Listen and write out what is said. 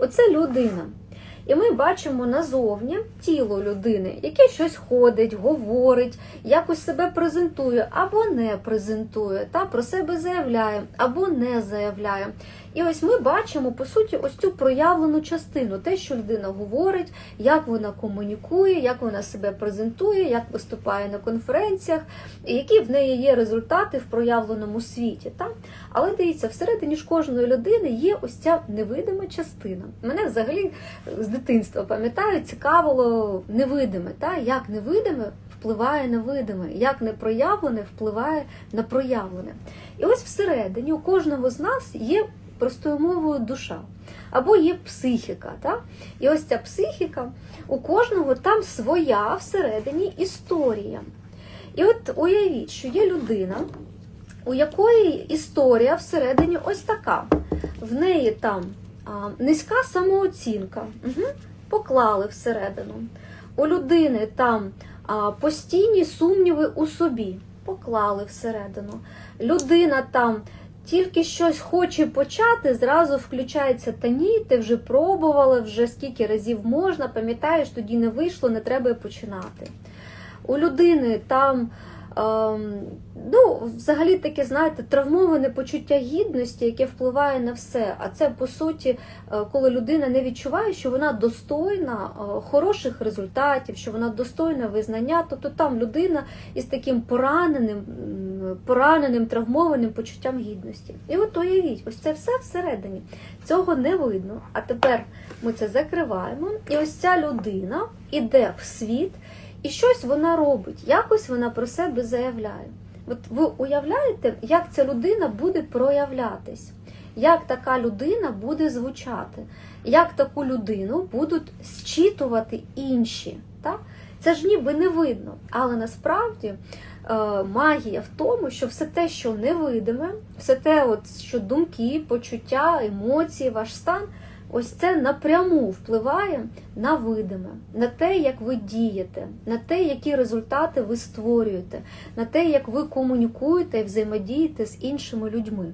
Оце людина. І ми бачимо назовні тіло людини, яке щось ходить, говорить, якось себе презентує або не презентує, та про себе заявляє або не заявляє. І ось ми бачимо по суті ось цю проявлену частину, те, що людина говорить, як вона комунікує, як вона себе презентує, як виступає на конференціях, і які в неї є результати в проявленому світі. Та? Але дивіться, всередині ж кожної людини є ось ця невидима частина. Мене взагалі з дитинства пам'ятаю, цікавило невидиме, та? як невидиме впливає на видиме, як непроявлене впливає на проявлене. І ось всередині у кожного з нас є простою мовою душа. Або є психіка. Так? І ось ця психіка, у кожного там своя всередині історія. І от уявіть, що є людина, у якої історія всередині ось така. В неї там низька самооцінка, угу. поклали всередину. У людини там постійні сумніви у собі, поклали всередину. Людина там тільки щось хоче почати, зразу включається та ні, ти вже пробувала, вже скільки разів можна, пам'ятаєш, тоді не вийшло, не треба починати. У людини там. Ем, ну, взагалі таке, знаєте, травмоване почуття гідності, яке впливає на все. А це по суті, е, коли людина не відчуває, що вона достойна е, хороших результатів, що вона достойна визнання. Тобто там людина із таким пораненим, пораненим, травмованим почуттям гідності. І от уявіть, ось це все всередині. Цього не видно. А тепер ми це закриваємо, і ось ця людина іде в світ. І щось вона робить, якось вона про себе заявляє. От ви уявляєте, як ця людина буде проявлятись, як така людина буде звучати, як таку людину будуть зчитувати інші. Так? Це ж ніби не видно. Але насправді е, магія в тому, що все те, що невидиме, все те, от, що думки, почуття, емоції, ваш стан. Ось це напряму впливає на видиме, на те, як ви дієте, на те, які результати ви створюєте, на те, як ви комунікуєте і взаємодієте з іншими людьми.